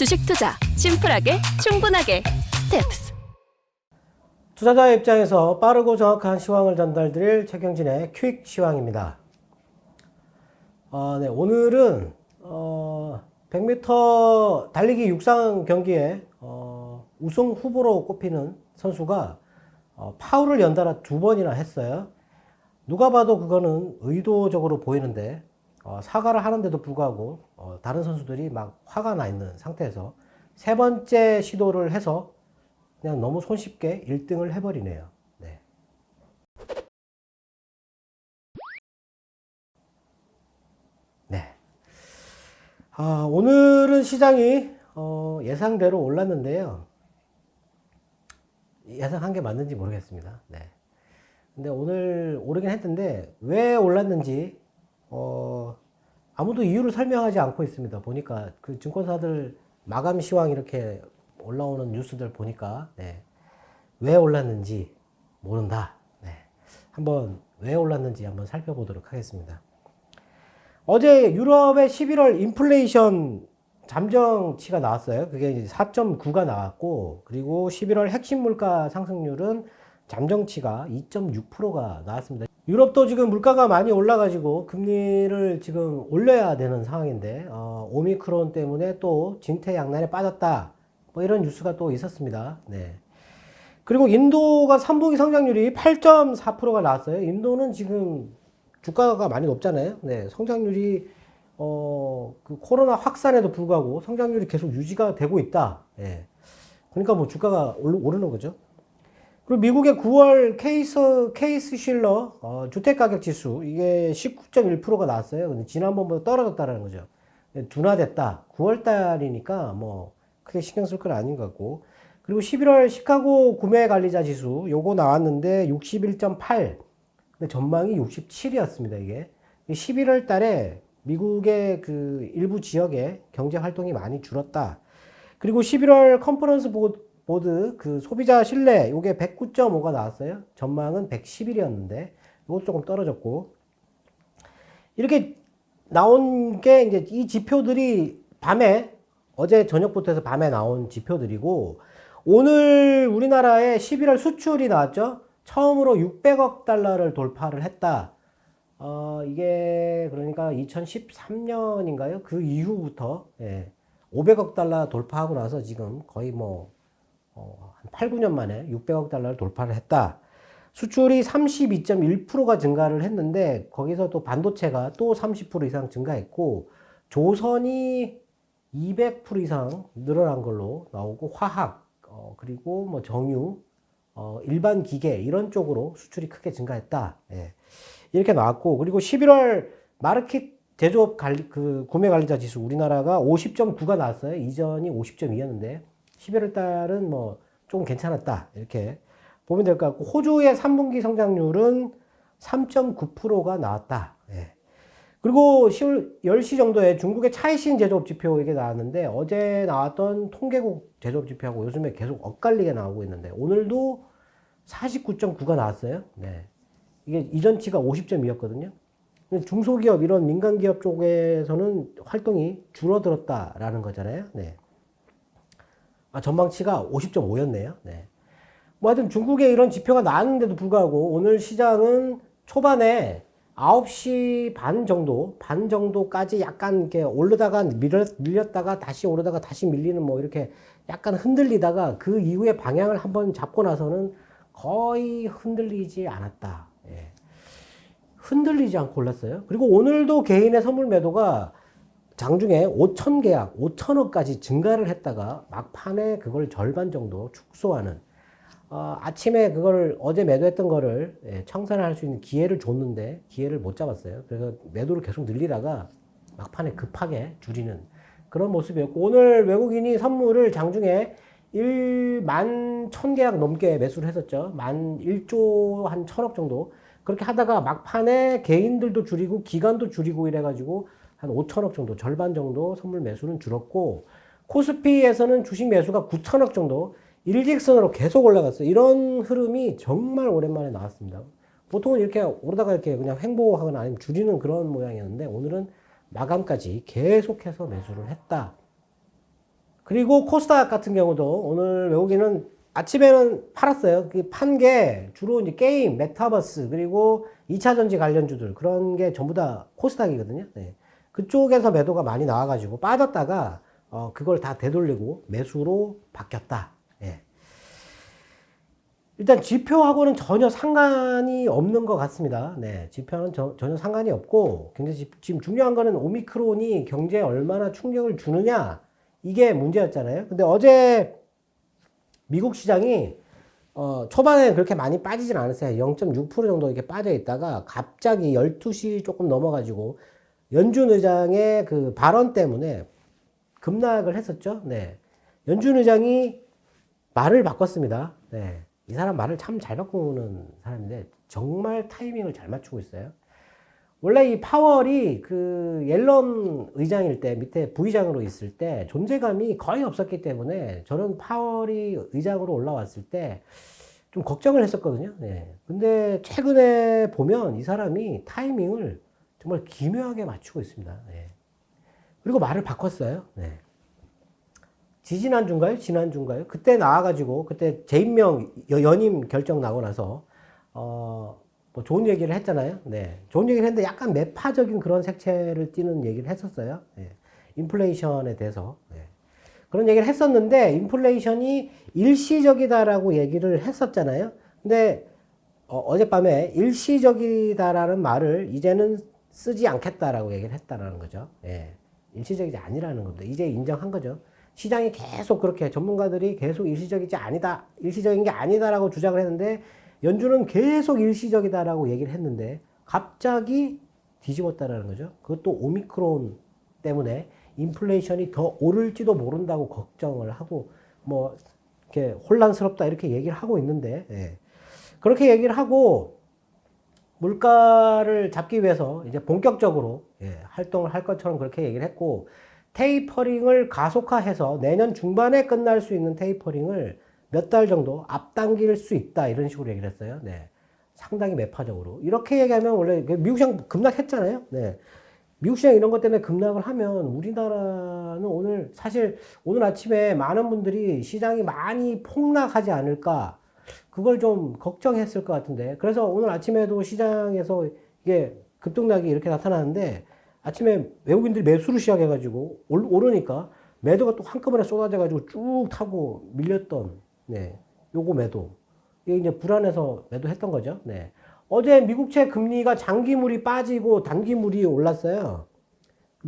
주식 투자 심플하게 충분하게 스텝스. 투자자의 입장에서 빠르고 정확한 시황을 전달드릴 최경진의 퀵 시황입니다. 아, 네, 오늘은 어, 100m 달리기 육상 경기에 어, 우승 후보로 꼽히는 선수가 어, 파울을 연달아 두 번이나 했어요. 누가 봐도 그거는 의도적으로 보이는데 어, 사과를 하는데도 불구하고 어, 다른 선수들이 막 화가 나 있는 상태에서 세 번째 시도를 해서 그냥 너무 손쉽게 1등을 해버리네요. 네. 네. 아, 오늘은 시장이 어, 예상대로 올랐는데요. 예상한 게 맞는지 모르겠습니다. 네. 근데 오늘 오르긴 했는데 왜 올랐는지 어, 아무도 이유를 설명하지 않고 있습니다. 보니까 그 증권사들 마감 시황 이렇게 올라오는 뉴스들 보니까 네. 왜 올랐는지 모른다. 네. 한번 왜 올랐는지 한번 살펴보도록 하겠습니다. 어제 유럽의 11월 인플레이션 잠정치가 나왔어요. 그게 이제 4.9가 나왔고, 그리고 11월 핵심 물가 상승률은 잠정치가 2.6%가 나왔습니다. 유럽도 지금 물가가 많이 올라가지고 금리를 지금 올려야 되는 상황인데, 어, 오미크론 때문에 또 진퇴 양난에 빠졌다. 뭐 이런 뉴스가 또 있었습니다. 네. 그리고 인도가 3분기 성장률이 8.4%가 나왔어요. 인도는 지금 주가가 많이 높잖아요. 네. 성장률이 어, 그 코로나 확산에도 불구하고 성장률이 계속 유지가 되고 있다. 예. 그러니까 뭐 주가가 오르는 거죠. 그리고 미국의 9월 케이스, 케이스 실러, 어, 주택가격 지수, 이게 19.1%가 나왔어요. 근데 지난번보다 떨어졌다는 거죠. 예, 둔화됐다. 9월 달이니까 뭐 크게 신경 쓸 건 아닌 것 같고. 그리고 11월 시카고 구매 관리자 지수, 요거 나왔는데 61.8. 근데 전망이 67이었습니다, 이게. 11월 달에 미국의 그 일부 지역에 경제 활동이 많이 줄었다. 그리고 11월 컨퍼런스 보 드 그 소비자 신뢰 요게 109.5가 나왔어요. 전망은 111이었는데 이것도 조금 떨어졌고 이렇게 나온 게 이제 이 지표들이 밤에 어제 저녁부터 해서 밤에 나온 지표들이고 오늘 우리나라의 11월 수출이 나왔죠. 처음으로 600억 달러를 돌파를 했다. 어, 이게 그러니까 2013년인가요? 그 이후부터 예, 500억 달러 돌파하고 나서 지금 거의 뭐 어, 한 8, 9년 만에 600억 달러를 돌파를 했다. 수출이 32.1%가 증가를 했는데 거기서 또 반도체가 또 30% 이상 증가했고 조선이 200% 이상 늘어난 걸로 나오고 화학 어, 그리고 뭐 정유 어, 일반 기계 이런 쪽으로 수출이 크게 증가했다. 예. 이렇게 나왔고 그리고 11월 마르켓 제조업 관리, 그 구매 관리자 지수 우리나라가 50.9가 나왔어요. 이전이 50.2였는데 11월 달은 뭐 조금 괜찮았다. 이렇게 보면 될 것 같고 호주의 3분기 성장률은 3.9%가 나왔다. 예. 그리고 10월 10시 정도에 중국의 차이신 제조업 지표 이게 나왔는데 어제 나왔던 통계국 제조업 지표하고 요즘에 계속 엇갈리게 나오고 있는데 오늘도 49.9가 나왔어요. 네. 이게 이전치가 50점이었거든요. 중소기업 이런 민간기업 쪽에서는 활동이 줄어들었다라는 거잖아요. 네. 아, 전망치가 50.5였네요. 네. 뭐 하여튼 중국에 이런 지표가 나왔는데도 불구하고 오늘 시장은 초반에 9시 반 정도, 반 정도까지 약간 이렇게 오르다가 밀렸, 밀렸 다가 다시 오르다가 다시 밀리는 뭐 이렇게 약간 흔들리다가 그 이후에 방향을 한번 잡고 나서는 거의 흔들리지 않았다. 예. 흔들리지 않고 올랐어요. 그리고 오늘도 개인의 선물 매도가 장중에 5천 계약, 5천억까지 증가를 했다가 막판에 그걸 절반 정도 축소하는 어, 아침에 그걸 어제 매도했던 거를 예, 청산할 수 있는 기회를 줬는데 기회를 못 잡았어요. 그래서 매도를 계속 늘리다가 막판에 급하게 줄이는 그런 모습이었고 오늘 외국인이 선물을 장중에 1만 1000계약 넘게 매수를 했었죠. 만 1조 한 1000억 정도. 그렇게 하다가 막판에 개인들도 줄이고 기관도 줄이고 이래가지고 한 5천억 정도, 절반 정도 선물 매수는 줄었고 코스피에서는 주식 매수가 9천억 정도 일직선으로 계속 올라갔어요. 이런 흐름이 정말 오랜만에 나왔습니다. 보통은 이렇게 오르다가 이렇게 그냥 횡보하거나 아니면 줄이는 그런 모양이었는데 오늘은 마감까지 계속해서 매수를 했다. 그리고 코스닥 같은 경우도 오늘 외국인은 아침에는 팔았어요. 판 게 주로 이제 게임, 메타버스, 그리고 2차 전지 관련주들 그런 게 전부 다 코스닥이거든요. 네. 그쪽에서 매도가 많이 나와가지고 빠졌다가 어, 그걸 다 되돌리고 매수로 바뀌었다. 예. 일단 지표하고는 전혀 상관이 없는 것 같습니다. 네, 지표는 저- 전혀 상관이 없고 굉장히 지- 지금 중요한 거는 오미크론이 경제에 얼마나 충격을 주느냐 이게 문제였잖아요. 근데 어제 미국 시장이 어, 초반에 그렇게 많이 빠지진 않았어요. 0.6% 정도 이렇게 빠져 있다가 갑자기 12시 조금 넘어가지고 연준 의장의 그 발언 때문에 급락을 했었죠. 네. 연준 의장이 말을 바꿨습니다. 네. 이 사람 말을 참 잘 바꾸는 사람인데 정말 타이밍을 잘 맞추고 있어요. 원래 이 파월이 그 옐런 의장일 때 밑에 부의장으로 있을 때 존재감이 거의 없었기 때문에 저는 파월이 의장으로 올라왔을 때 좀 걱정을 했었거든요. 네. 근데 최근에 보면 이 사람이 타이밍을 정말 기묘하게 맞추고 있습니다. 네. 그리고 말을 바꿨어요. 네. 지지난주인가요? 지난주인가요? 그때 나와가지고, 그때 재임명, 여- 연임 결정 나고 나서, 어, 뭐 좋은 얘기를 했잖아요. 네. 좋은 얘기를 했는데 약간 매파적인 그런 색채를 띠는 얘기를 했었어요. 네. 인플레이션에 대해서. 네. 그런 얘기를 했었는데, 인플레이션이 일시적이다라고 얘기를 했었잖아요. 근데, 어, 어젯밤에 일시적이다라는 말을 이제는 쓰지 않겠다라고 얘기를 했다라는 거죠. 예. 일시적이지 아니라는 겁니다. 이제 인정한 거죠. 시장이 계속 그렇게 전문가들이 계속 일시적이지 아니다, 일시적인 게 아니다라고 주장을 했는데 연준은 계속 일시적이다라고 얘기를 했는데 갑자기 뒤집었다라는 거죠. 그것도 오미크론 때문에 인플레이션이 더 오를지도 모른다고 걱정을 하고 뭐 이렇게 혼란스럽다 이렇게 얘기를 하고 있는데 예. 그렇게 얘기를 하고 물가를 잡기 위해서 이제 본격적으로 예, 활동을 할 것처럼 그렇게 얘기를 했고 테이퍼링을 가속화해서 내년 중반에 끝날 수 있는 테이퍼링을 몇 달 정도 앞당길 수 있다 이런 식으로 얘기를 했어요. 네. 상당히 매파적으로 이렇게 얘기하면 원래 그 미국 시장 급락했잖아요. 네. 미국 시장 이런 것 때문에 급락을 하면 우리나라는 오늘 사실 오늘 아침에 많은 분들이 시장이 많이 폭락하지 않을까 그걸 좀 걱정했을 것 같은데 그래서 오늘 아침에도 시장에서 이게 급등락이 이렇게 나타나는데 아침에 외국인들이 매수를 시작해가지고 올- 오르니까 매도가 또 한꺼번에 쏟아져가지고 쭉 타고 밀렸던 네 요거 매도 이게 이제 불안해서 매도했던 거죠. 네 어제 미국채 금리가 장기물이 빠지고 단기물이 올랐어요.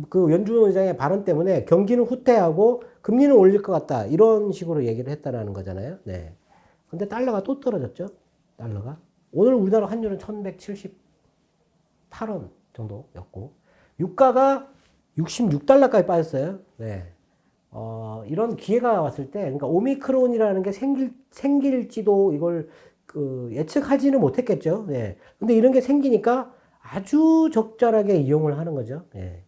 그 연준 의장의 발언 때문에 경기는 후퇴하고 금리는 올릴 것 같다 이런 식으로 얘기를 했다라는 거잖아요. 네. 근데 달러가 또 떨어졌죠. 달러가 오늘 우리나라 환율은 1,178원 정도였고 유가가 66달러까지 빠졌어요. 네. 어, 이런 기회가 왔을 때, 그러니까 오미크론이라는 게 생길, 생길지도 이걸 그 예측하지는 못했겠죠. 네. 근데 이런 게 생기니까 아주 적절하게 이용을 하는 거죠. 네.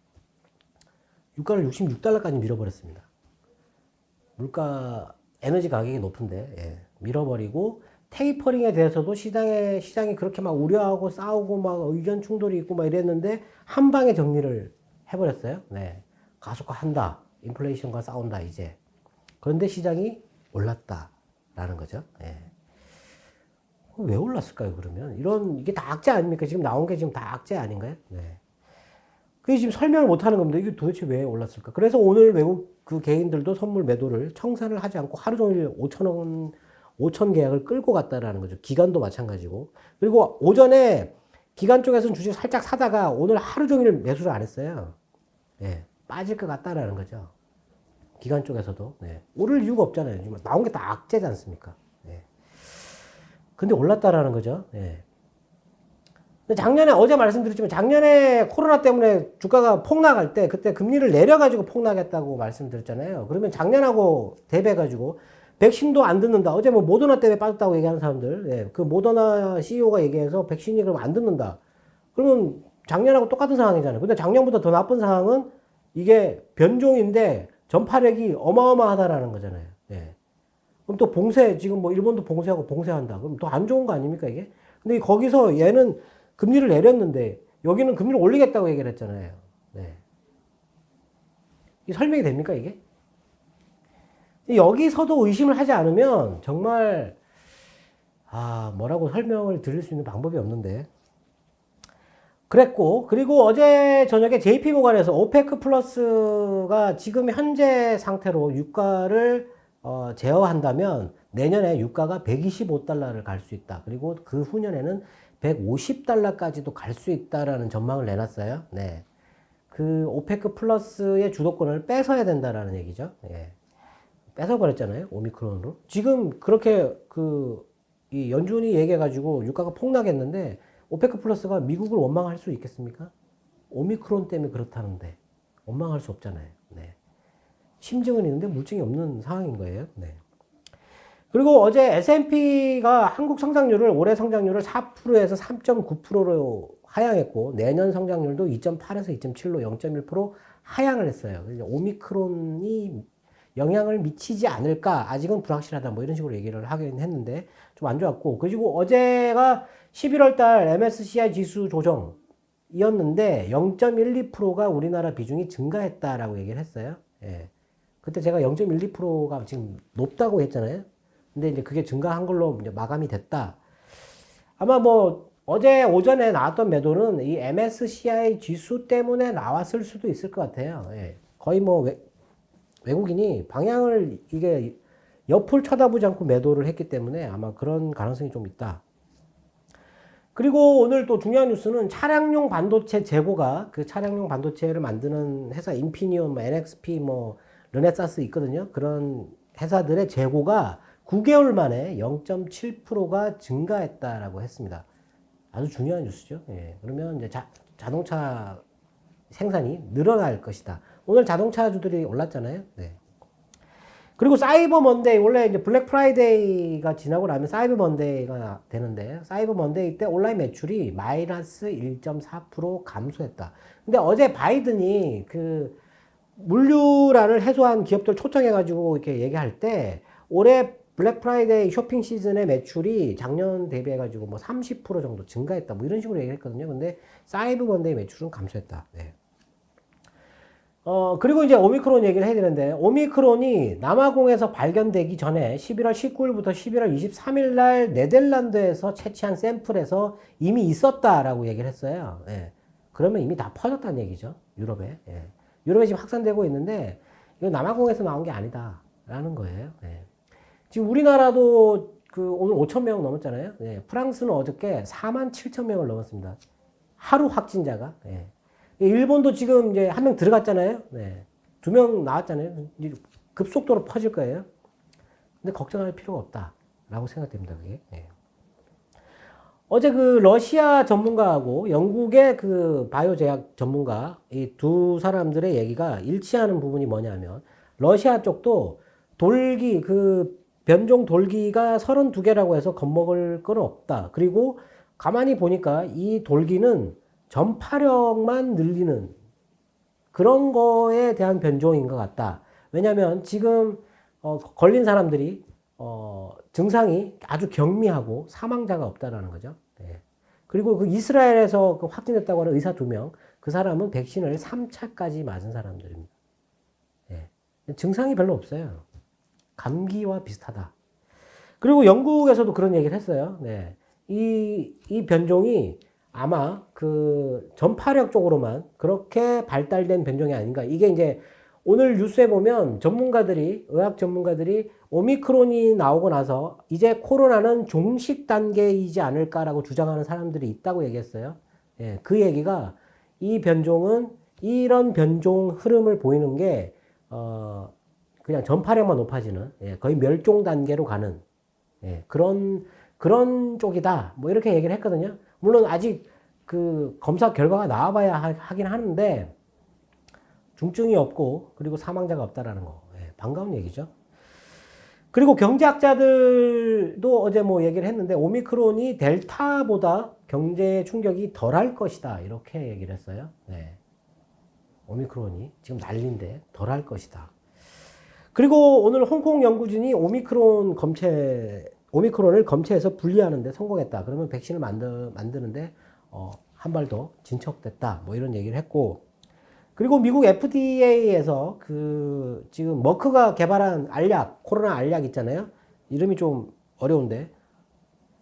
유가를 66달러까지 밀어버렸습니다. 물가, 에너지 가격이 높은데, 예. 밀어버리고, 테이퍼링에 대해서도 시장에, 시장이 그렇게 막 우려하고 싸우고 막 의견 충돌이 있고 막 이랬는데, 한 방에 정리를 해버렸어요. 네. 가속화한다. 인플레이션과 싸운다, 이제. 그런데 시장이 올랐다라는 거죠. 예. 왜 올랐을까요, 그러면? 이런, 이게 다 악재 아닙니까? 지금 나온 게 지금 다 악재 아닌가요? 네. 그게 지금 설명을 못 하는 겁니다. 이게 도대체 왜 올랐을까? 그래서 오늘 외국 그 개인들도 선물 매도를 청산을 하지 않고 하루 종일 5천 원, 5천 계약을 끌고 갔다라는 거죠. 기간도 마찬가지고. 그리고 오전에 기간 쪽에서는 주식 살짝 사다가 오늘 하루 종일 매수를 안 했어요. 예. 빠질 것 같다라는 거죠. 기간 쪽에서도. 네. 오를 이유가 없잖아요. 지금 나온 게 다 악재지 않습니까? 예. 근데 올랐다라는 거죠. 예. 근데 작년에 어제 말씀드렸지만 작년에 코로나 때문에 주가가 폭락할 때 그때 금리를 내려가지고 폭락했다고 말씀드렸잖아요. 그러면 작년하고 대비해가지고 백신도 안 듣는다. 어제 뭐 모더나 때문에 빠졌다고 얘기하는 사람들, 예, 그 모더나 CEO가 얘기해서 백신이 그럼 안 듣는다. 그러면 작년하고 똑같은 상황이잖아요. 근데 작년보다 더 나쁜 상황은 이게 변종인데 전파력이 어마어마하다라는 거잖아요. 예. 그럼 또 봉쇄, 지금 뭐 일본도 봉쇄하고 봉쇄한다. 그럼 또 안 좋은 거 아닙니까, 이게? 근데 거기서 얘는 금리를 내렸는데 여기는 금리를 올리겠다고 얘기를 했잖아요. 네. 이 설명이 됩니까, 이게? 여기서도 의심을 하지 않으면 정말 아 뭐라고 설명을 드릴 수 있는 방법이 없는데 그랬고 그리고 어제 저녁에 JP 모간에서 오페크 플러스가 지금 현재 상태로 유가를 어, 제어한다면 내년에 유가가 125달러를 갈 수 있다. 그리고 그 후년에는 150달러까지도 갈 수 있다라는 전망을 내놨어요. 네. 그 오페크 플러스의 주도권을 뺏어야 된다라는 얘기죠. 예. 뺏어버렸잖아요. 오미크론으로. 지금 그렇게 그, 이 연준이 얘기해가지고 유가가 폭락했는데 오페크 플러스가 미국을 원망할 수 있겠습니까? 오미크론 때문에 그렇다는데 원망할 수 없잖아요. 네. 심증은 있는데 물증이 없는 상황인 거예요. 네. 그리고 어제 S&P가 한국 성장률을 올해 성장률을 4%에서 3.9%로 하향했고 내년 성장률도 2.8에서 2.7로 0.1% 하향을 했어요. 오미크론이 영향을 미치지 않을까 아직은 불확실하다 뭐 이런 식으로 얘기를 하긴 했는데 좀 안 좋았고 그리고 어제가 11월 달 MSCI 지수 조정 이었는데 0.12%가 우리나라 비중이 증가했다라고 얘기를 했어요. 예. 그때 제가 0.12%가 지금 높다고 했잖아요. 근데 이제 그게 증가한 걸로 이제 마감이 됐다. 아마 뭐 어제 오전에 나왔던 매도는 이 MSCI 지수 때문에 나왔을 수도 있을 것 같아요. 예. 거의 뭐 외, 외국인이 방향을 이게 옆을 쳐다보지 않고 매도를 했기 때문에 아마 그런 가능성이 좀 있다. 그리고 오늘 또 중요한 뉴스는 차량용 반도체 재고가 그 차량용 반도체를 만드는 회사 인피니온, 뭐 NXP, 뭐 르네사스 있거든요. 그런 회사들의 재고가 9개월 만에 0.7%가 증가했다라고 했습니다. 아주 중요한 뉴스죠. 예. 그러면 이제 자, 자동차 생산이 늘어날 것이다. 오늘 자동차주들이 올랐잖아요. 네. 그리고 사이버 먼데이 원래 이제 블랙 프라이데이가 지나고 나면 사이버 먼데이가 되는데 사이버 먼데이 때 온라인 매출이 마이너스 1.4% 감소했다. 근데 어제 바이든이 그 물류란을 해소한 기업들 초청해 가지고 이렇게 얘기할 때 올해 블랙 프라이데이 쇼핑 시즌의 매출이 작년 대비해 가지고 뭐 30% 정도 증가했다. 뭐 이런 식으로 얘기했거든요. 근데 사이버 먼데이 매출은 감소했다. 네. 어, 그리고 이제 오미크론 얘기를 해야 되는데, 오미크론이 남아공에서 발견되기 전에 11월 19일부터 11월 23일 날 네덜란드에서 채취한 샘플에서 이미 있었다라고 얘기를 했어요. 예. 그러면 이미 다 퍼졌다는 얘기죠. 유럽에. 예. 유럽에 지금 확산되고 있는데, 이거 남아공에서 나온 게 아니다. 라는 거예요. 예. 지금 우리나라도 그 오늘 5천 명 넘었잖아요. 예. 프랑스는 어저께 4만 7천 명을 넘었습니다. 하루 확진자가. 예. 일본도 지금 이제 한 명 들어갔잖아요. 네. 두 명 나왔잖아요. 급속도로 퍼질 거예요. 근데 걱정할 필요가 없다라고 생각됩니다. 그게. 네. 어제 그 러시아 전문가하고 영국의 그 바이오 제약 전문가 이 두 사람들의 얘기가 일치하는 부분이 뭐냐면 러시아 쪽도 돌기 그 변종 돌기가 32개라고 해서 겁먹을 건 없다. 그리고 가만히 보니까 이 돌기는 전파력만 늘리는 그런 거에 대한 변종인 것 같다. 왜냐하면 지금 어, 걸린 사람들이 어, 증상이 아주 경미하고 사망자가 없다라는 거죠. 네. 그리고 그 이스라엘에서 그 확진됐다고 하는 의사 두 명, 그 사람은 백신을 3차까지 맞은 사람들입니다. 네. 증상이 별로 없어요. 감기와 비슷하다. 그리고 영국에서도 그런 얘기를 했어요. 네. 이, 이 변종이 아마 그 전파력 쪽으로만 그렇게 발달된 변종이 아닌가. 이게 이제 오늘 뉴스에 보면 전문가들이, 의학 전문가들이 오미크론이 나오고 나서 이제 코로나는 종식 단계이지 않을까라고 주장하는 사람들이 있다고 얘기했어요. 예, 그 얘기가 이 변종은 이런 변종 흐름을 보이는 게, 어, 그냥 전파력만 높아지는, 예, 거의 멸종 단계로 가는, 예, 그런, 그런 쪽이다. 뭐 이렇게 얘기를 했거든요. 물론 아직 그 검사 결과가 나와봐야 하긴 하는데 중증이 없고 그리고 사망자가 없다라는 거 예, 반가운 얘기죠. 그리고 경제학자들도 어제 뭐 얘기를 했는데 오미크론이 델타보다 경제 충격이 덜할 것이다 이렇게 얘기를 했어요. 네. 오미크론이 지금 난리인데 덜할 것이다. 그리고 오늘 홍콩 연구진이 오미크론 검체 오미크론을 검체해서 분리하는데 성공했다. 그러면 백신을 만드, 만드는데 어, 한 발 더 진척됐다. 뭐 이런 얘기를 했고 그리고 미국 FDA에서 그 지금 머크가 개발한 알약, 코로나 알약 있잖아요. 이름이 좀 어려운데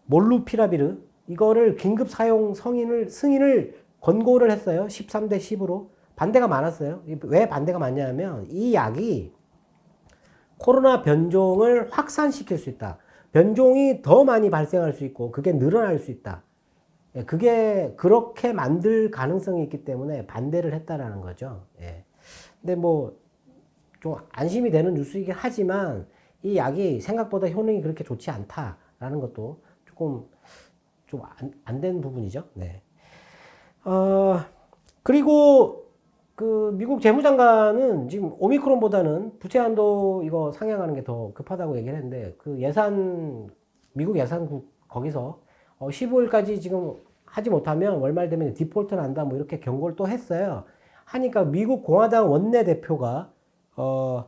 몰루피라비르 이거를 긴급 사용 성인을 승인을 권고를 했어요. 13대 10으로 반대가 많았어요. 이- 왜 반대가 많냐면 이 약이 코로나 변종을 확산시킬 수 있다. 변종이 더 많이 발생할 수 있고 그게 늘어날 수 있다. 예, 그게 그렇게 만들 가능성이 있기 때문에 반대를 했다라는 거죠. 예. 근데 뭐 좀 안심이 되는 뉴스이긴 하지만 이 약이 생각보다 효능이 그렇게 좋지 않다라는 것도 조금 좀 안된 부분이죠. 네. 어, 그리고 그 미국 재무장관은 지금 오미크론보다는 부채 한도 이거 상향하는 게 더 급하다고 얘기를 했는데 그 예산 미국 예산국 거기서 어 15일까지 지금 하지 못하면 월말 되면 디폴트 난다 뭐 이렇게 경고를 또 했어요. 하니까 미국 공화당 원내 대표가 어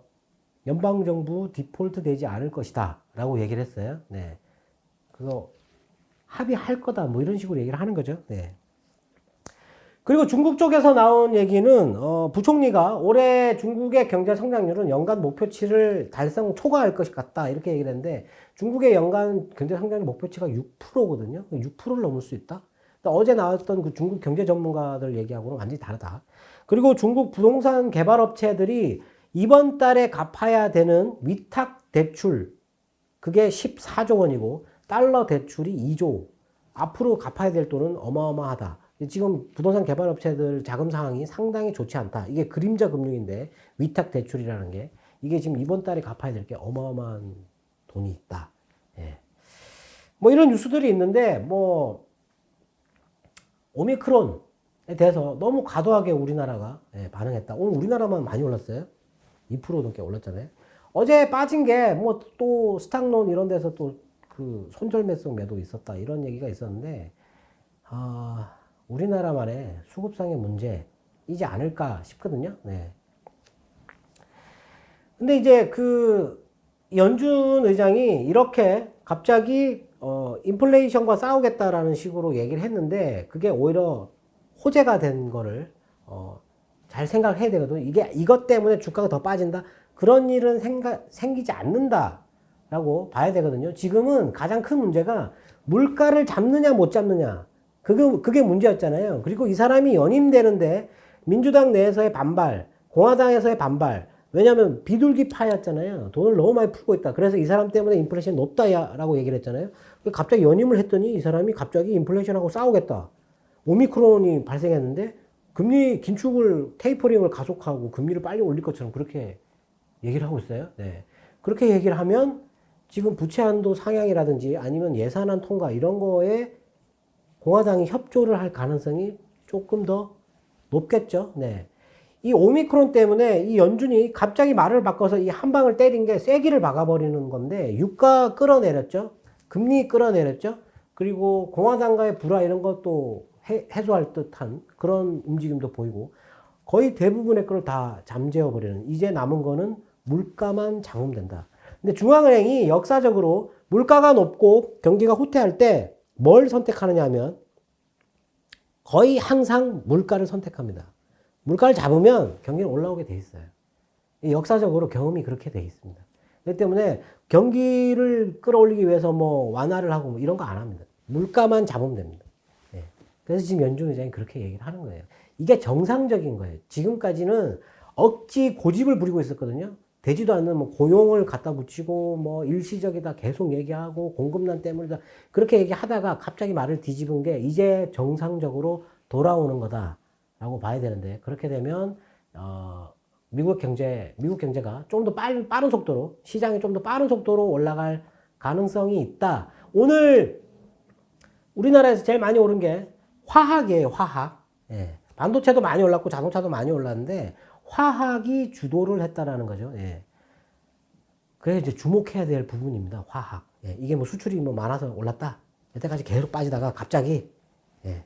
연방 정부 디폴트 되지 않을 것이다라고 얘기를 했어요. 네. 그거 합의할 거다 뭐 이런 식으로 얘기를 하는 거죠. 네. 그리고 중국 쪽에서 나온 얘기는 어, 부총리가 올해 중국의 경제 성장률은 연간 목표치를 달성 초과할 것 같다 이렇게 얘기를 했는데 중국의 연간 경제 성장률 목표치가 6%거든요. 6%를 넘을 수 있다. 어제 나왔던 그 중국 경제 전문가들 얘기하고는 완전히 다르다. 그리고 중국 부동산 개발 업체들이 이번 달에 갚아야 되는 위탁 대출 그게 14조 원이고 달러 대출이 2조. 앞으로 갚아야 될 돈은 어마어마하다. 지금 부동산 개발 업체들 자금 상황이 상당히 좋지 않다. 이게 그림자 금융인데 위탁 대출이라는 게 이게 지금 이번 달에 갚아야 될 게 어마어마한 돈이 있다. 예. 뭐 이런 뉴스들이 있는데 뭐 오미크론에 대해서 너무 과도하게 우리나라가 예, 반응했다. 오늘 우리나라만 많이 올랐어요. 2% 넘게 올랐잖아요. 어제 빠진 게 뭐 또 스탁론 이런 데서 또 그 손절매성 매도 있었다 이런 얘기가 있었는데 아 우리나라만의 수급상의 문제이지 않을까 싶거든요. 네. 근데 이제 그 연준 의장이 이렇게 갑자기 어 인플레이션과 싸우겠다라는 식으로 얘기를 했는데 그게 오히려 호재가 된 거를 어 잘 생각을 해야 되거든요. 이게 이것 때문에 주가가 더 빠진다. 그런 일은 생가, 생기지 않는다라고 봐야 되거든요. 지금은 가장 큰 문제가 물가를 잡느냐 못 잡느냐. 그게, 그게 문제였잖아요. 그리고 이 사람이 연임되는데 민주당 내에서의 반발, 공화당에서의 반발, 왜냐하면 비둘기파였잖아요. 돈을 너무 많이 풀고 있다. 그래서 이 사람 때문에 인플레이션이 높다라고 얘기를 했잖아요. 갑자기 연임을 했더니 이 사람이 갑자기 인플레이션하고 싸우겠다. 오미크론이 발생했는데 금리 긴축을 테이퍼링을 가속하고 금리를 빨리 올릴 것처럼 그렇게 얘기를 하고 있어요. 네. 그렇게 얘기를 하면 지금 부채 한도 상향이라든지 아니면 예산안 통과 이런 거에 공화당이 협조를 할 가능성이 조금 더 높겠죠. 네. 이 오미크론 때문에 이 연준이 갑자기 말을 바꿔서 이 한 방을 때린 게 쐐기를 박아버리는 건데 유가 끌어내렸죠. 금리 끌어내렸죠. 그리고 공화당과의 불화 이런 것도 해, 해소할 듯한 그런 움직임도 보이고 거의 대부분의 걸 다 잠재워버리는 이제 남은 거는 물가만 잡으면 된다. 근데 중앙은행이 역사적으로 물가가 높고 경기가 후퇴할 때 뭘 선택하느냐 하면 거의 항상 물가를 선택합니다. 물가를 잡으면 경기는 올라오게 돼 있어요. 역사적으로 경험이 그렇게 돼 있습니다. 그렇기 때문에 경기를 끌어올리기 위해서 뭐 완화를 하고 뭐 이런 거 안 합니다. 물가만 잡으면 됩니다. 예. 그래서 지금 연준 의장이 그렇게 얘기를 하는 거예요. 이게 정상적인 거예요. 지금까지는 억지 고집을 부리고 있었거든요. 되지도 않는 뭐 고용을 갖다 붙이고 뭐 일시적이다 계속 얘기하고 공급난 때문이다 그렇게 얘기하다가 갑자기 말을 뒤집은 게 이제 정상적으로 돌아오는 거다라고 봐야 되는데 그렇게 되면 어 미국 경제 미국 경제가 좀 더 빠른 속도로 시장이 좀 더 빠른 속도로 올라갈 가능성이 있다. 오늘 우리나라에서 제일 많이 오른 게 화학이에요. 화학. 예. 반도체도 많이 올랐고 자동차도 많이 올랐는데 화학이 주도를 했다라는 거죠. 예. 그래 이제 주목해야 될 부분입니다. 화학. 예. 이게 뭐 수출이 뭐 많아서 올랐다. 여태까지 계속 빠지다가 갑자기 예.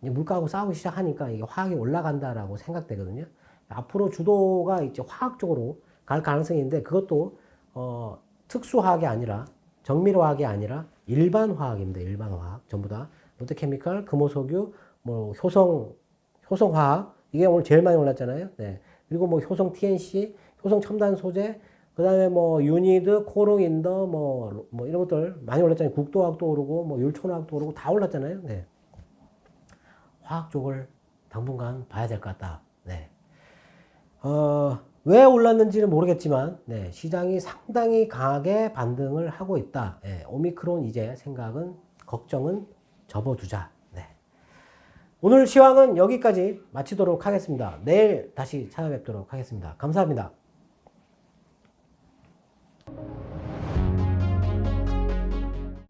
물가하고 싸우기 시작하니까 이게 화학이 올라간다라고 생각되거든요. 앞으로 주도가 이제 화학 쪽으로 갈 가능성이 있는데 그것도 어, 특수화학이 아니라 정밀화학이 아니라 일반 화학입니다. 일반 화학 전부 다 롯데케미칼, 금호석유, 뭐 효성 효성화학 이게 오늘 제일 많이 올랐잖아요. 네. 그리고 뭐 효성 TNC, 효성 첨단 소재, 그 다음에 뭐 유니드, 코롱인더, 뭐, 뭐 이런 것들 많이 올랐잖아요. 국도화학도 오르고, 뭐 율촌화학도 오르고 다 올랐잖아요. 네. 화학 쪽을 당분간 봐야 될 것 같다. 네. 어, 왜 올랐는지는 모르겠지만, 네, 시장이 상당히 강하게 반등을 하고 있다. 네, 오미크론 이제 생각은, 걱정은 접어두자. 네. 오늘 시황은 여기까지 마치도록 하겠습니다. 내일 다시 찾아뵙도록 하겠습니다. 감사합니다.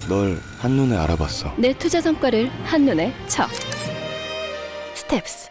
널 한눈에 알아봤어. 내 투자 성과를 한눈에 쳐. 스텝스.